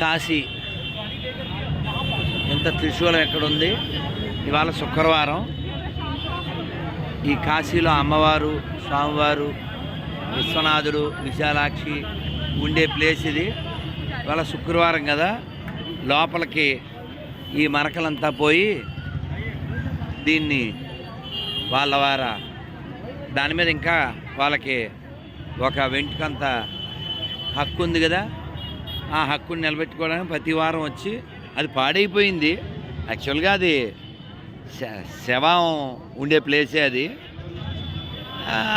కాశీ. ఎంత త్రిశూలం ఎక్కడుంది? ఇవాళ శుక్రవారం. ఈ కాశీలో అమ్మవారు స్వామివారు విశ్వనాథుడు విశాలాక్షి ఉండే ప్లేస్ ఇది. ఇవాళ శుక్రవారం కదా. లోపలికి ఈ మరకలంతా పోయి దీన్ని వాళ్ళ వార దాని మీద ఇంకా వాళ్ళకి ఒక వెంటుకంత హక్కు ఉంది కదా. ఆ హక్కుని నిలబెట్టుకోవడానికి ప్రతి వారం వచ్చి అది పాడైపోయింది. యాక్చువల్గా అది శ- శవం ఉండే ప్లేసే అది.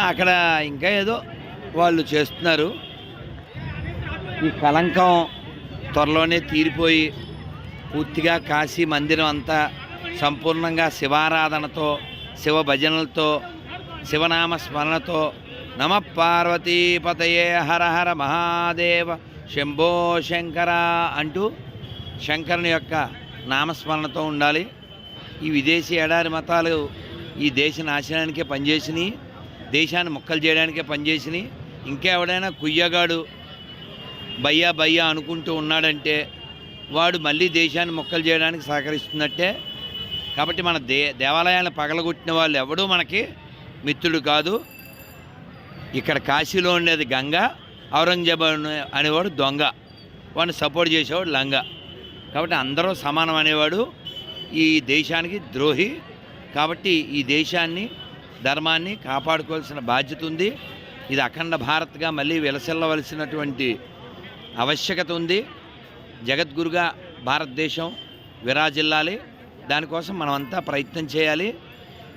అక్కడ ఇంకా ఏదో వాళ్ళు చేస్తున్నారు. ఈ కలంకం త్వరలోనే తీరిపోయి పూర్తిగా కాశీ మందిరం అంతా సంపూర్ణంగా శివారాధనతో శివ భజనలతో శివనామ స్మరణతో నమ పార్వతీపతయే హర హర మహాదేవ శంభో శంకర అంటూ శంకరుని యొక్క నామస్మరణతో ఉండాలి. ఈ విదేశీ ఎడారి మతాలు ఈ దేశ నాశనానికే పనిచేసినాయి దేశాన్ని ముక్కలు చేయడానికే పనిచేసినాయి. ఇంకా ఎవడైనా కుయ్యగాడు బయ్యా బయ్యా అనుకుంటూ ఉన్నాడంటే వాడు మళ్ళీ దేశాన్ని మొక్కలు చేయడానికి సహకరిస్తున్నట్టే. కాబట్టి మన దే దేవాలయాలను పగలగొట్టిన వాళ్ళు ఎవడూ మనకి మిత్రుడు కాదు. ఇక్కడ కాశీలో ఉండేది గంగ ఔరంగజేబు అనే- అనేవాడు దొంగ. వాడిని సపోర్ట్ చేసేవాడు లంగ. కాబట్టి అందరూ సమానం అనేవాడు. ఈ దేశానికి ద్రోహి. కాబట్టి ఈ దేశాన్ని ధర్మాన్ని కాపాడుకోవాల్సిన బాధ్యత ఉంది. ఇది అఖండ భారత్గా మళ్ళీ విలసిల్లవలసినటువంటి ఆవశ్యకత ఉంది. జగద్గురుగా భారతదేశం విరాజిల్లాలి. దానికోసం మనమంతా ప్రయత్నం చేయాలి.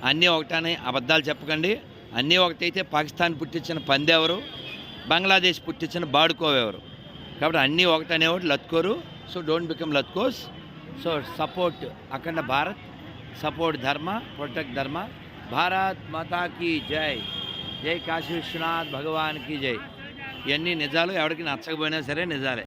అన్నీ ఒకటనే అబద్ధాలు చెప్పకండి. అన్నీ ఒకటైతే పాకిస్తాన్ పుట్టించిన పందెవరు? బంగ్లాదేశ్ పుట్టించిన బాడుకోవెవరు కాబట్టి అన్నీ ఒకటనేవాడు లత్కోరు. So don't become లత్కోస్. So support Akhanda Bharat. Support dharma protect dharma. Bharat మాతాకి జై. జై కాశీ విశ్వనాథ్ భగవాన్కి జై. ఇవన్నీ నిజాలు. ఎవరికి నచ్చకపోయినా సరే నిజాలే.